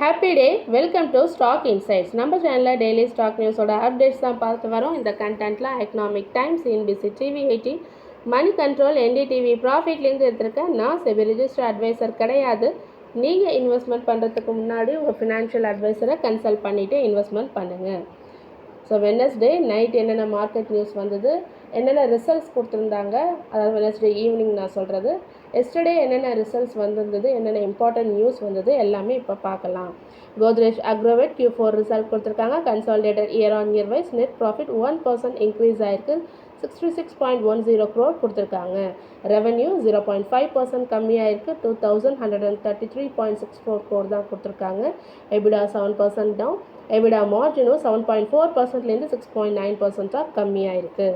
Happy day welcome to stock insights நம்ம சேனலில் daily stock நியூஸோட updates தான் பார்த்து வரோம். இந்த கண்டென்ட்டில் Economic Times CNBC TV eighteen Moneycontrol NDTV ப்ராஃபிட்லேருந்து எடுத்திருக்கேன் நான் செபி ரிஜிஸ்டர் அட்வைசர் கிடையாது. நீங்கள் இன்வெஸ்ட்மெண்ட் பண்ணுறதுக்கு முன்னாடி உங்கள் ஃபினான்ஷியல் அட்வைசரை கன்சல்ட் பண்ணிவிட்டு இன்வெஸ்ட்மெண்ட் பண்ணுங்கள் ஸோ வெனஸ்டே நைட் என்னென்ன மார்க்கெட் நியூஸ் வந்தது? என்னென்ன ரிசல்ட்ஸ் கொடுத்துருந்தாங்க? அதாவது வெனஸ்டே ஈவினிங் நான் சொல்கிறது எஸ்டர்டே என்னென்ன ரிசல்ட்ஸ் வந்திருந்தது என்னென்ன இம்பார்ட்டன்ட் நியூஸ் வந்தது எல்லாமே இப்போ பார்க்கலாம். Godrej Agrovet Q four result கொடுத்துருக்காங்க. Consolidated year on year wise net profit one percent increase ஆயிருக்கு. Sixty six point one zero crore கொடுத்துருக்காங்க. Revenue zero point five percent கம்மியாயிருக்கு. Two thousand hundred and thirty three point six four crore தான் கொடுத்துருக்காங்க. EBITDA seven percent down EBITDA மார்ஜினும் seven point four பர்சன்ட்லேருந்து six point nine பர்சன்ட்டாக கம்மியாயிருக்கு.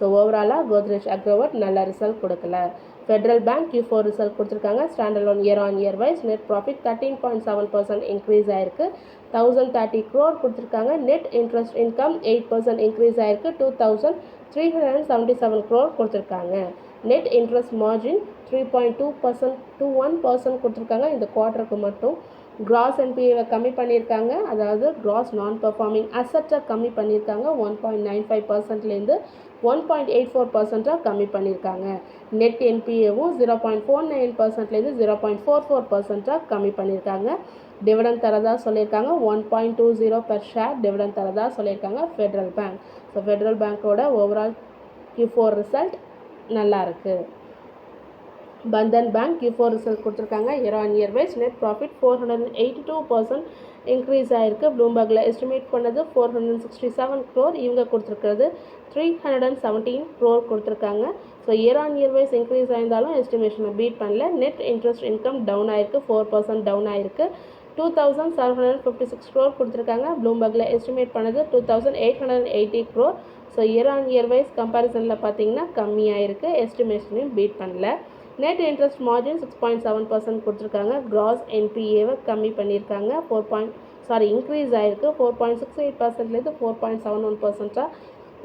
So ஓவராலாக கோத்ரேஜ் அக்ரோவர்ட் நல்ல result கொடுக்கல. Federal Bank Q four result கொடுத்துருக்காங்க. Standard one year on year wise net profit thirteen point seven percent increase ஆயிருக்கு. Thousand thirty crore கொடுத்துருக்காங்க. Net interest income eight percent increase ஆயிருக்கு. Two thousand three hundred and seventy seven crore கொடுத்துருக்காங்க. Net interest margin three point two percent two one percent கொடுத்துருக்காங்க. இந்த குவார்ட்டருக்கு மட்டும். Cross என்பிஏவை கம்மி பண்ணியிருக்காங்க. அதாவது கிராஸ் நான் பர்ஃபார்மிங் அசட்டை கம்மி பண்ணியிருக்காங்க. ஒன் பாயிண்ட் நைன் ஃபைவ் பர்சன்ட்லேருந்து ஒன் பாயிண்ட் எயிட் ஃபோர் பர்சன்ட்டாக கம்மி பண்ணியிருக்காங்க. நெட் என்பிஏவும் ஜீரோ பாயிண்ட் ஃபோர் நைன் பர்சன்ட்லேருந்து ஜீரோ பாயிண்ட் ஃபோர் ஃபோர் பர்சன்ட்டாக கம்மி பண்ணியிருக்காங்க. டிவிடன் தரதா சொல்லியிருக்காங்க. One point two zero per share dividend தரதா சொல்லியிருக்காங்க ஃபெட்ரல் பேங்க் ஸோ ஃபெட்ரல் பேங்க்கோட ஓவரால் கியூ ஃபோர் ரிசல்ட் நல்லா இருக்குது பந்தன் பேங்க் கியூ ரிசல்ட் கொடுத்துருக்காங்க. Year on year wise net profit four hundred eighty two percent increase ஆகிருக்கு ப்ளூம்பர்கில் எஸ்டிமேட் பண்ணது four hundred sixty seven crore இவங்க கொடுத்துருக்கிறது. Three hundred and seventeen crore கொடுத்துருக்காங்க. So year on year wise increase ஆயிருந்தாலும் எஸ்டிமேஷனை beat பண்ணல. Net interest income down ஆயிருக்கு. Four percent down ஆயிருக்கு. Two thousand seven hundred fifty six crore கொடுத்துருக்காங்க. ப்ளூம்பர்கில் estimate பண்ணது two thousand eight hundred and eighty crore so year on year wise கம்பேரிசனில் பார்த்தீங்கன்னா கம்மியாயிருக்கு. எஸ்டிமேஷனையும் பீட் பண்ணல. Net interest margin six point seven percent கொடுத்துருக்காங்க. Gross என்பிஏவை கம்மி பண்ணியிருக்காங்க. ஃபோர் பாயிண்ட் சாரி இன்க்ரீஸ் ஆகிருக்கு ஃபோர் பாயிண்ட் சிக்ஸ் எயிட் பர்சன்ட்லேருந்து ஃபோர் பாயிண்ட் செவன் ஒன் பர்சன்ட்டாக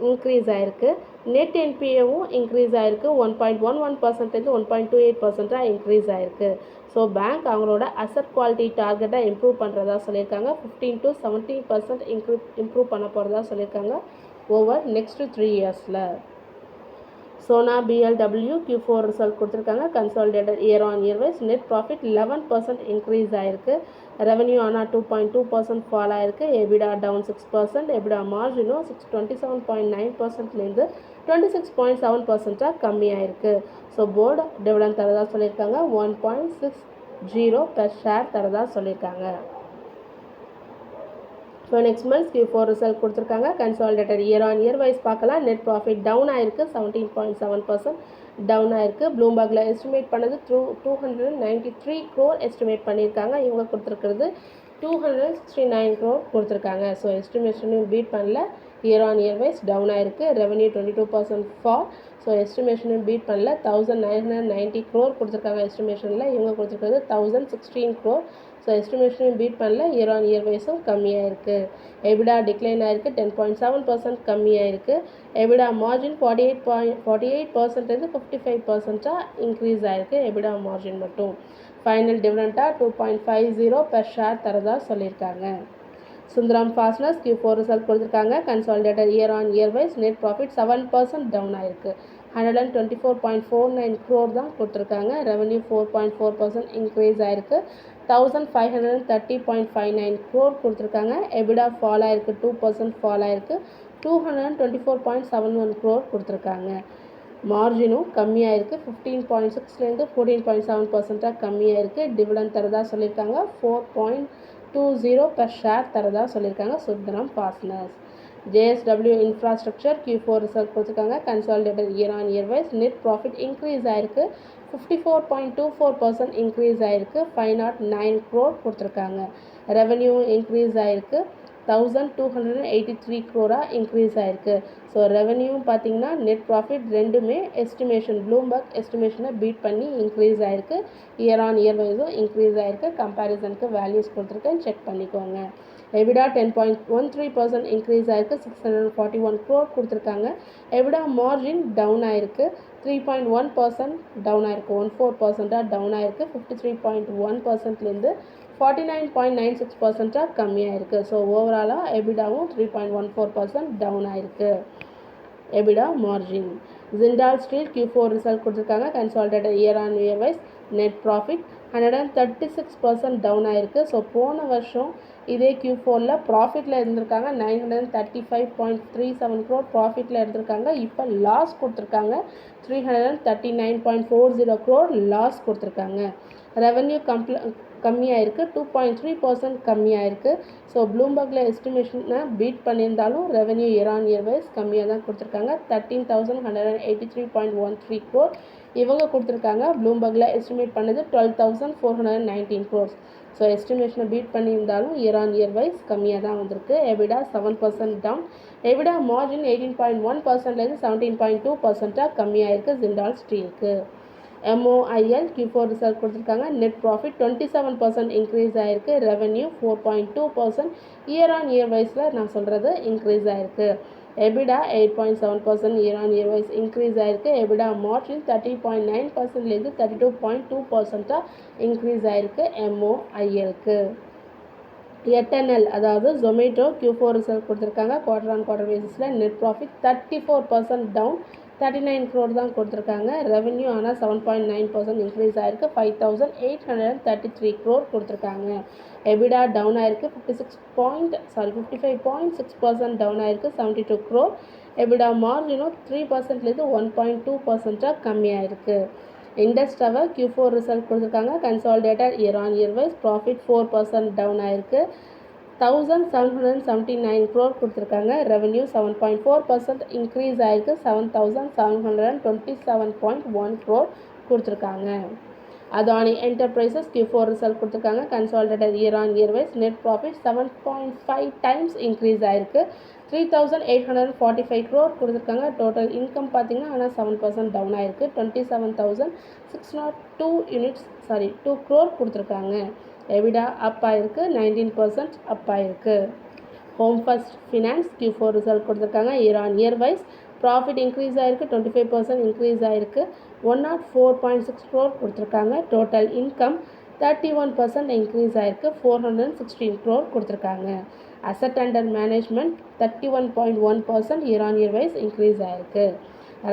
இன்க்ரீஸ் ஆகிருக்கு நெட் என்பிஏவும் இன்க்ரீஸ் ஆகிருக்கு ஒன் பாயிண்ட் ஒன் ஒன் பர்சன்ட்லேருந்து ஒன் பாயிண்ட் டூ எயிட் பர்சன்ட்டாக இன்க்ரீஸ் ஆகிருக்கு ஸோ பேங்க் அவங்களோட அசட் குவாலிட்டி டார்கெட்டை இம்ப்ரூவ் பண்ணுறதா சொல்லியிருக்காங்க. ஃபிஃப்டீன் டு செவன்டீன் பர்சன்ட் இன்க்ரூ இம்ப்ரூவ் பண்ண போகிறதா சொல்லியிருக்காங்க. ஓவர் நெக்ஸ்ட்டு த்ரீ இயர்ஸில் Sona BLW Q four result கொடுத்துருக்காங்க. Consolidated year on year wise net profit eleven percent increase ஆயிருக்கு. ரெவன்யூ ஆனால் two point two percent fall ஆயிருக்கு. EBITDA down six percent EBITDA மார்ஜினும் six twenty seven point nine பர்சன்ட்லேருந்து twenty six point seven பர்சன்ட்டாக கம்மியாயிருக்கு so board dividend தரதா சொல்லியிருக்காங்க. One point six zero per share தரதா சொல்லியிருக்காங்க. So next months Q four result கொடுத்துருக்காங்க. Consolidated year on year wise பார்க்கலாம். Net profit down ஆயிருக்கு. Seventeen point seven percent down ஆயிருக்கு. ப்ளூம்பர்கில் எஸ்டிமேட் பண்ணது through two hundred ninety three crore estimate பண்ணியிருக்காங்க. இவங்க கொடுத்துருக்கிறது two hundred sixty nine crore கொடுத்துருக்காங்க ஸோ எஸ்டிமேஷனையும் பீட் பண்ணல. Year on year wise down ஆயிருக்கு. Revenue twenty two percent fall so எஸ்டிமேஷனும் beat பண்ணல. Thousand nine hundred ninety crore கொடுத்துருக்காங்க. எஸ்டிமேஷனில் இவங்க கொடுத்துருக்கிறது தௌசண்ட் சிக்ஸ்டீன் க்ரோர் ஸோ எஸ்டிமேஷனையும் பீட் பண்ணல. இயர் ஆன் இயர் வைஸும் கம்மியாக இருக்குது எபிடா டிக்ளைன் ஆகிருக்கு டென் பாயிண்ட் செவன் பர்சன்ட் கம்மியாக இருக்குது EBITDA margin forty eight point forty eight பர்சன்ட்லேருந்து fifty five பர்சன்ட்டாக இன்க்ரீஸ் ஆகிருக்கு எபிடா மார்ஜின் மட்டும். Final டிவிடெண்ட்டாக two point five zero per share தரதா சொல்லியிருக்காங்க. Sundaram fasteners Q four result கொடுத்துருக்காங்க. Consolidated year on year wise net profit seven percent down ஆயிருக்கு. Hundred and twenty four point four nine crore தான் கொடுத்துருக்காங்க. Revenue four point four percent increase ஆயிருக்கு. Thousand five hundred and thirty point five nine crore கொடுத்துருக்காங்க. EBITDA fall ஆயிருக்கு two percent fall ஆயிருக்கு. Two hundred and twenty four point seven one crore கொடுத்துருக்காங்க மார்ஜினும் கம்மியாக இருக்குது ஃபிஃப்டீன் பாயிண்ட் சிக்ஸ்லேருந்து fourteen point seven பர்சன்ட்டாக இருக்குது டிவிடன் தரதா சொல்லியிருக்காங்க. Four point two zero per share தரதா சொல்லியிருக்காங்க. Sundaram partners JSW infrastructure Q four result கொடுத்துருக்காங்க. Consolidated year on year wise net profit increase ஆயிருக்கு. Fifty four point two four percent increase ஆயிருக்கு. Five not nine crore கொடுத்துருக்காங்க. Revenue increase ஆகிருக்கு thousand two hundred and eighty three க்ரோராக increase ஆகிருக்கு so ரெவன்யூவும் பார்த்தீங்கன்னா net profit ரெண்டுமே estimation Bloomberg எஸ்டிமேஷனை beat பண்ணி இன்க்ரீஸ் ஆகிருக்கு இயர் ஆன் இயர் வைஸும் இன்க்ரீஸ் ஆகிருக்கு கம்பேரிசனுக்கு வேல்யூஸ் கொடுத்துருக்கேன். செக் பண்ணிக்கோங்க. EBITDA ten point one three percent increase ஆயிருக்கு. Six hundred forty one crore கொடுத்துருக்காங்க. எவிடா மார்ஜின் டவுன் ஆயிருக்கு. Three point one percent down ஆயிருக்கு. ஒன் ஃபோர் பர்சன்ட்டாக டவுன் ஆயிருக்கு. Fifty three point one பர்சன்ட்லேருந்து forty nine point nine six பர்சன்ட்டாக கம்மியாக இருக்குது so ஓவராலாக எபிடாவும் three point one four percent down ஆயிருக்கு. EBITDA margin Jindal steel Q four result கொடுத்துருக்காங்க. Consolidated year on year wise net profit hundred and thirty six percent down ஆயிருக்கு. So போன வருஷம் இதே Q ஃபோரில் ப்ராஃபிட்டில் இருந்திருக்காங்க. Nine hundred and thirty five point three seven crore ப்ராஃபிட்டில் இருந்திருக்காங்க. இப்போ லாஸ் கொடுத்துருக்காங்க. Three hundred and thirty nine point four zero crore loss கொடுத்துருக்காங்க. ரெவன்யூ கம்ப்ள கம்மியாயிருக்கு. டூ பாயிண்ட் த்ரீ பர்சன்ட் கம்மியாயிருக்கு. ஸோ ப்ளூம்பர்கில் எஸ்டிமேஷனை பீட் பண்ணியிருந்தாலும் revenue year on year wise கம்மியாக தான் கொடுத்துருக்காங்க. Thirteen thousand hundred and eighty three point one three crore இவங்க கொடுத்துருக்காங்க. ப்ளூம்பர்கில் எஸ்டிமேட் பண்ணது twelve thousand four hundred and nineteen crores so எஸ்டிமேஷனை beat பண்ணியிருந்தாலும் இயர் ஆன் இயர் வைஸ் கம்மியாக தான் வந்திருக்கு EBITDA seven percent down EBITDA margin eighteen point one பர்சன்ட்லேருந்து seventeen point two பர்சன்ட்டாக கம்மியாக இருக்குது ஜிண்டால் ஸ்டீலுக்கு எம்ஓஐஎல் கியூ ஃபோர் ரிசல்ட் கொடுத்துருக்காங்க net profit twenty seven percent increase ஆகிருக்கு revenue four point two percent year on year வைஸில் நான் சொல்கிறது இன்க்ரீஸ் ஆகிருக்கு EBITDA eight point seven percent year on year wise increase ஆகிருக்கு EBITDA margin thirty point nine பர்சன்ட்லேருந்து thirty two point two பர்சன்ட்டாக increase ஆகிருக்கு எம்ஓஐஎலுக்கு Eternal அதாவது ஜொமேட்டோ கியூ ஃபோர் ரிசல்ட் கொடுத்துருக்காங்க. குவார்டர் ஆன் குவார்டர் பேசிஸில் net profit thirty four percent down thirty nine crore தான் கொடுத்துருக்காங்க. Revenue ஆனால் seven point nine percent increase ஆயிருக்கு. Five thousand eight hundred and thirty three crore கொடுத்துருக்காங்க. எபிடா டவுன் ஆயிருக்கு. Fifty six point sorry fifty five point six percent down ஆயிருக்கு seventy two crore EBITDA மார்ஜினும் three பர்சன்ட்லேருந்து one point two பர்சன்ட்டாக கம்மியாயிருக்கு Indus tower Q four result கொடுத்துருக்காங்க. Consolidated year on year wise profit four percent down ஆயிருக்கு. Thousand seven hundred seventy nine crore கொடுத்துருக்காங்க. Revenue seven point four percent increase ஆயிருக்கு. Seven thousand seven hundred and twenty seven point one crore கொடுத்துருக்காங்க. Adani enterprises Q four result கொடுத்துருக்காங்க. Consolidated year on year wise net profit seven point five times increase ஆயிருக்கு. Three thousand eight hundred forty five crore கொடுத்துருக்காங்க. Total income பார்த்தீங்கன்னா ஆனால் seven percent down ஆயிருக்கு. Twenty seven thousand six nought two units sorry two crore கொடுத்துருக்காங்க. EBITDA up ஆயிருக்கு. Nineteen percent up ஆயிருக்கு. Home first finance Q four result கொடுத்துருக்காங்க. Year on year wise profit increase ஆகிருக்கு twenty five percent increase ஆயிருக்கு. One nought four point six crore கொடுத்துருக்காங்க. Total income thirty one percent increase ஆகிருக்கு four hundred sixteen crore கொடுத்துருக்காங்க. Asset under management thirty one point one percent year on year wise increase ஆகிருக்கு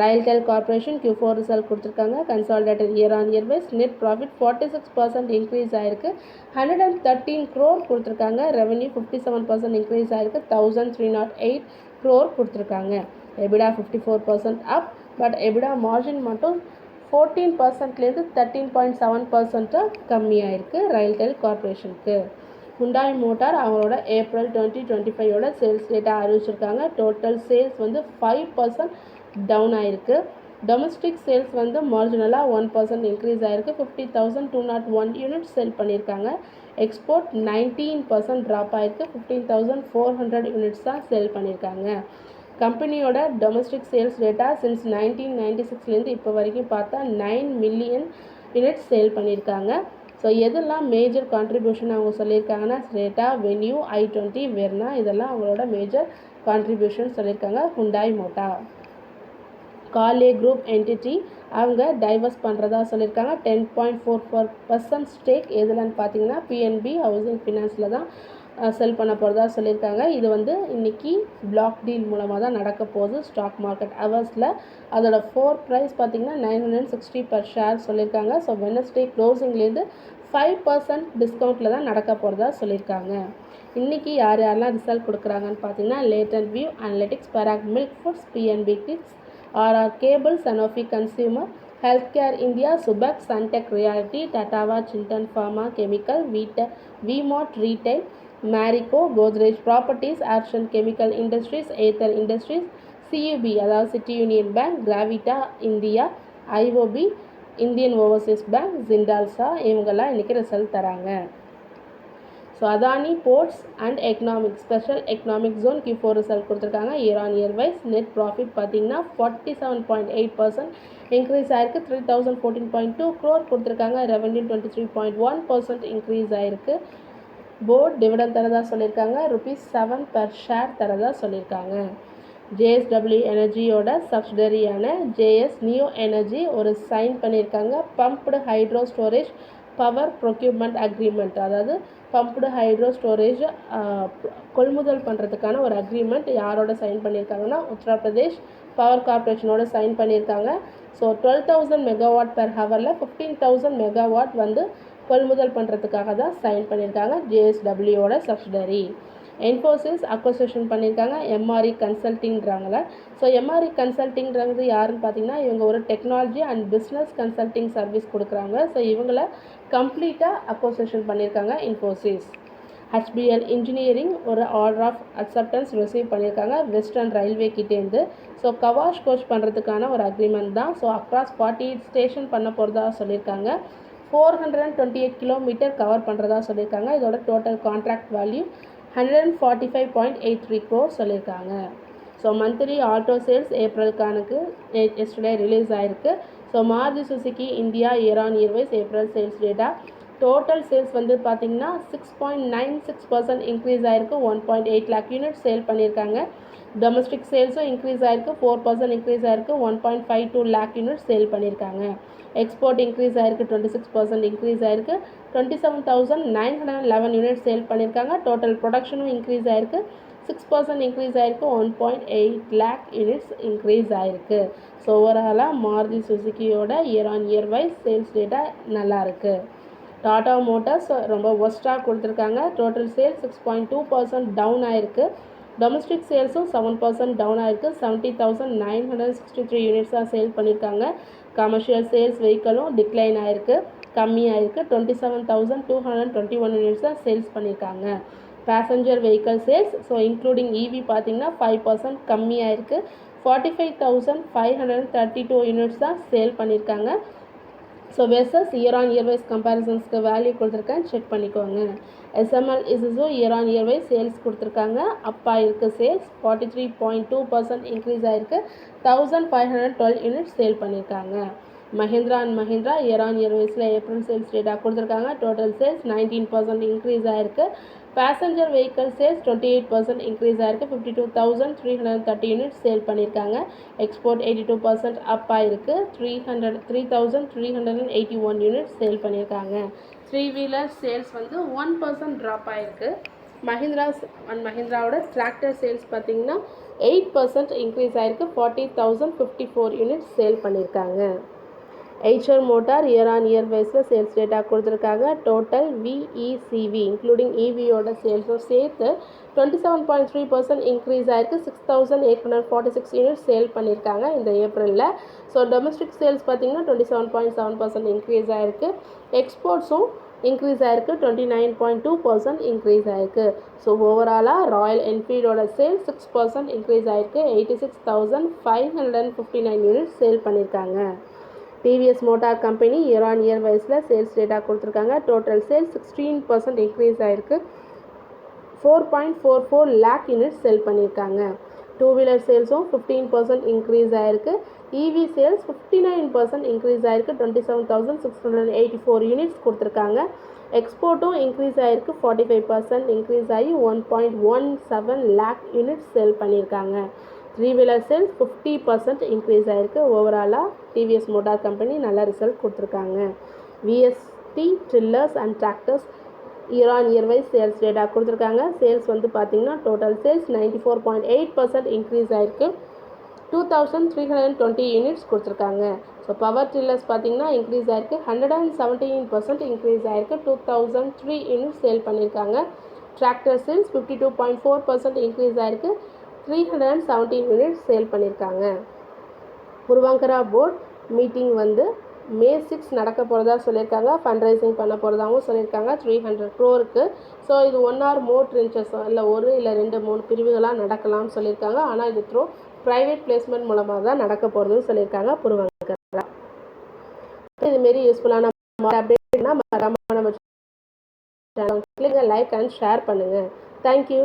RailTel corporation Q four result கொடுத்துருக்காங்க. Consolidated year on year wise net profit forty six percent increase ஆயிருக்கு. Hundred and thirteen crore கொடுத்துருக்காங்க. Revenue fifty seven percent increase ஆயிருக்கு. Thousand three nought eight crore கொடுத்துருக்காங்க. EBITDA fifty four percent up but EBITDA margin மட்டும் fourteen பர்சன்ட்லேருந்து thirteen point seven பர்சன்ட்டாக கம்மியாயிருக்கு ரயில்டெல் கார்பரேஷனுக்கு Hyundai motor அவங்களோட ஏப்ரல் டுவெண்ட்டி டுவெண்ட்டி ஃபைவோட சேல்ஸ் டேட்டா அறிவிச்சிருக்காங்க. டோட்டல் சேல்ஸ் வந்து ஃபைவ் பர்சன்ட் டவுன் ஆயிருக்கு. டொமஸ்டிக் சேல்ஸ் வந்து மார்ஜினலாக ஒன் பர்சன்ட் இன்க்ரீஸ் ஆயிருக்கு. Fifty thousand two nought one unit sell பண்ணியிருக்காங்க. எக்ஸ்போர்ட் நைன்டீன் பர்சன்ட் ட்ராப் ஆயிருக்கு. Fifteen thousand four hundred units தான் சேல் பண்ணியிருக்காங்க. கம்பெனியோட domestic sales data since nineteen ninety சிக்ஸ்லேருந்து இப்போ வரைக்கும் பார்த்தா நைன் மில்லியன் யூனிட்ஸ் சேல் பண்ணியிருக்காங்க. ஸோ எதெல்லாம் மேஜர் கான்ட்ரிபியூஷன் அவங்க சொல்லியிருக்காங்கன்னா Creta Venue i twenty Verna இதெல்லாம் அவங்களோட மேஜர் கான்ட்ரிபியூஷன் சொல்லியிருக்காங்க. ஹுண்டாய் மோட்டா காலே குரூப் என்டிட்டி அவங்க டைவர்ஸ் பண்ணுறதா சொல்லியிருக்காங்க. Ten point four four percent stake எதுலன்னு பார்த்தீங்கன்னா பிஎன்பி ஹவுசிங் ஃபினான்ஸில் தான் செல் பண்ண போகிறதா சொல்லியிருக்காங்க. இது வந்து இன்றைக்கி பிளாக் டீல் மூலமாக தான் நடக்க போகுது ஸ்டாக் மார்க்கெட் ஹவர்ஸில் அதோட ஃபோர் ப்ரைஸ் பார்த்தீங்கன்னா nine hundred sixty per share சொல்லியிருக்காங்க. ஸோ வெனஸ்டே க்ளோசிங்லேருந்து ஃபைவ் பர்சன்ட் டிஸ்கவுண்ட்டில் தான் நடக்க போகிறதா சொல்லியிருக்காங்க. இன்றைக்கி யார் யாரெல்லாம் ரிசல்ட் கொடுக்குறாங்கன்னு பார்த்தீங்கன்னா latent view analytics Parag milk foods PNB gilts RR cable Sanofi consumer health care India சுபக் Suntek reality டட்டாவா Chilton pharma chemical வீட்ட V Mart retail Marico Godrej properties action chemical industries Ather industries CUB அதாவது city union bank Gravita India IOB Indian overseas bank Jindal saw இவங்கெல்லாம் இன்றைக்கி result தராங்க. So Adani ports and economic special economic zone Ki four result கொடுத்துருக்காங்க. Year on year wise net profit பார்த்தீங்கன்னா forty seven point eight percent increase ஆயிருக்கு. Three thousand fourteen point two crore கொடுத்துருக்காங்க. Revenue twenty three point one percent increase ஆயிருக்கு. Board dividend தரதாக சொல்லியிருக்காங்க rupees seven per share தரதா சொல்லியிருக்காங்க. JSW எனர்ஜியோட சப்சிடரியான ஜேஎஸ் நியூ எனர்ஜி ஒரு சைன் பண்ணியிருக்காங்க pumped hydro storage power procurement agreement அதாவது பம்ப்டு ஹைட்ரோ ஸ்டோரேஜ் கொள்முதல் பண்ணுறதுக்கான ஒரு அக்ரிமெண்ட் யாரோட சைன் பண்ணியிருக்காங்கன்னா உத்தரப்பிரதேஷ் பவர் கார்பரேஷனோட சைன் பண்ணியிருக்காங்க. So twelve thousand megawatt per ஹவரில் ஃபிஃப்டீன் தௌசண்ட் மெகாவாட் வந்து கொள்முதல் பண்ணுறதுக்காக தான் சைன் பண்ணியிருக்காங்க. ஜேஎஸ்டபிள்யூவோட சப்சிடரி என்ஃபோசிஸ் அக்வசேஷன் பண்ணியிருக்காங்க. எம்ஆர்இ கன்சல்ட்டிங்கிறாங்கள ஸோ எம்ஆர்இ கன்சல்ட்டிங்கிறது யாருன்னு பார்த்தீங்கன்னா இவங்க ஒரு technology and business consulting service கொடுக்குறாங்க. ஸோ இவங்கள கம்ப்ளீட்டாக அக்வசேஷன் பண்ணியிருக்காங்க இன்ஃபோசிஸ் ஹெச்பிஎல் இன்ஜினியரிங் ஒரு ஆர்டர் ஆஃப் அக்செப்டன்ஸ் ரிசீவ் பண்ணியிருக்காங்க. வெஸ்டர்ன் ரயில்வே கிட்டேருந்து ஸோ கவாஷ் கோச் பண்ணுறதுக்கான ஒரு அக்ரிமெண்ட் தான். So across forty eight station பண்ண போகிறதா சொல்லியிருக்காங்க. Four hundred and twenty eight kilometre cover பண்ணுறதா சொல்லியிருக்காங்க. இதோட total contract value hundred and forty five point eight three crore சொல்லியிருக்காங்க so monthly auto sales April கணக்கு எஸ்டர்டே ரிலீஸ் ஆயிருக்கு. So Maruti Suzuki India year on year wise April sales data total sales வந்து பார்த்திங்கன்னா six point nine six percent increase ஆயிருக்கு. One point eight lakh unit sale பண்ணியிருக்காங்க. Domestic சேல்ஸும் increase ஆயிருக்கு. Four percent increase ஆயிருக்கு. One point five two lakh unit sale பண்ணியிருக்காங்க. Export increase ஆயிருக்கு. Twenty six percent increase ஆயிருக்கு. Twenty seven thousand nine hundred eleven unit sale பண்ணியிருக்காங்க. Total ப்ரொடக்ஷனும் increase ஆயிருக்கு. சிக்ஸ் பர்சன்ட் இன்க்ரீஸ் ஆயிருக்கு. One point eight lakh units increase ஆயிருக்கு. So ஓவராலாக Maruti சுசுக்கியோட year on year wise sales data நல்லாயிருக்கு Tata Motors ரொம்ப ஒஸ்ட்டாக கொடுத்துருக்காங்க. Total sales six point two percent down ஆயிருக்கு. டொமஸ்டிக் சேல்ஸும் செவன் பர்சன்ட் டவுன் ஆயிருக்கு. Seventy thousand nine hundred sixty three யூனிட்ஸாக sale பண்ணியிருக்காங்க கமர்ஷியல் சேல்ஸ் வெஹிக்கலும் டிக்ளைன் ஆயிருக்கு. கம்மியாயிருக்கு twenty seven thousand two hundred twenty one யூனிட்ஸாக sales பண்ணியிருக்காங்க passenger vehicle sales so including EV பார்த்தீங்கன்னா five percent கம்மியாக இருக்குது forty five thousand five hundred thirty two units தான் sale பண்ணியிருக்காங்க so versus year on year wise கம்பேரிசன்ஸ்க்கு value கொடுத்துருக்கேன் check பண்ணிக்கோங்க. SML Isuzu year on year wise sales கொடுத்துருக்காங்க. அப்பா இருக்குது sales forty three point two percent increase ஆகிருக்கு thousand five hundred twelve units sale பண்ணியிருக்காங்க Mahindra and Mahindra year on year வைஸில் April sales data கொடுத்துருக்காங்க. Total sales nineteen percent increase ஆகிருக்கு passenger vehicle sales twenty eight percent increase ஆயிருக்கு fifty two thousand three hundred thirty unit sale பண்ணியிருக்காங்க. Export eighty two percent up ஆயிருக்கு three hundred three thousand three hundred and eighty one unit sale பண்ணியிருக்காங்க. Three wheeler sales வந்து one percent drop ஆயிருக்கு Mahindra and மஹிந்திராவோட tractor sales பார்த்தீங்கன்னா eight percent increase ஆயிருக்கு forty thousand fifty four units sale பண்ணியிருக்காங்க. Eicher motor year on year வைஸில் sales data கொடுத்துருக்காங்க. Total VECV including இவியோட சேல்ஸும் சேர்த்து twenty seven point three percent increase ஆயிருக்கு. Six thousand eight hundred forty six units sale பண்ணியிருக்காங்க இந்த ஏப்ரலில் ஸோ டொமஸ்டிக் சேல்ஸ் பார்த்தீங்கன்னா twenty seven point seven percent increase ஆயிருக்கு. எக்ஸ்போர்ட்ஸும் இன்க்ரீஸ் ஆயிருக்கு. Twenty nine point two percent increase ஆயிருக்கு. ஸோ ஓவராலாக ராயல் என்ஃபீல்டோட சேல் சிக்ஸ் பர்சன்ட் இன்க்ரீஸ் ஆயிருக்கு eighty six thousand five hundred and fifty nine units sale பண்ணியிருக்காங்க TVS motor company year on year வைஸில் sales data கொடுத்துருக்காங்க. Total sales sixteen percent increase ஆகிருக்கு four point four four lakh units sell பண்ணியிருக்காங்க. Two wheeler சேல்ஸும் fifteen percent increase ஆகிருக்கு EV sales fifty nine percent increase ஆகிருக்கு twenty seven thousand six hundred eighty four units கொடுத்துருக்காங்க. எக்ஸ்போர்ட்டும் increase ஆகிருக்கு forty five percent increase ஆகி one point one seven lakh units sell பண்ணியிருக்காங்க. Three wheeler sales fifty percent increase ஆகிருக்கு ஓவராலாக TVS motor company நல்ல result கொடுத்துருக்காங்க. VST tillers and tractors year on year wise sales data கொடுத்துருக்காங்க. Sales வந்து பார்த்தீங்கன்னா total sales ninety four point eight percent increase ஆகிருக்கு two thousand three hundred and twenty units கொடுத்துருக்காங்க. So power tillers பார்த்தீங்கன்னா increase ஆகிருக்கு hundred and seventeen percent increase ஆயிருக்கு. Two thousand three units sale பண்ணியிருக்காங்க tractor sales fifty two point four percent increase ஆகிருக்கு three hundred and seventeen units sale பண்ணியிருக்காங்க உருவாங்கரா board meeting வந்து May six நடக்க போகிறதா சொல்லியிருக்காங்க ஃபண்ட் ரைசிங் பண்ண போகிறதாகவும் சொல்லியிருக்காங்க த்ரீ ஹண்ட்ரட் க்ரோருக்கு ஸோ இது ஒன் ஆர் மோர் ட்ரென்ச்சஸ் இல்லை ஒரு இல்லை ரெண்டு மூணு பிரிவுகளாக நடக்கலாம்னு சொல்லியிருக்காங்க ஆனால் இது த்ரோ ப்ரைவேட் பிளேஸ்மெண்ட் மூலமாக தான் நடக்க போகிறதுன்னு சொல்லியிருக்காங்க புருவாங்கரா இதுமாரி யூஸ்ஃபுல்லான அப்டேட்னா மறக்காம நம்ம லைக் அண்ட் ஷேர் பண்ணுங்கள் தேங்க்யூ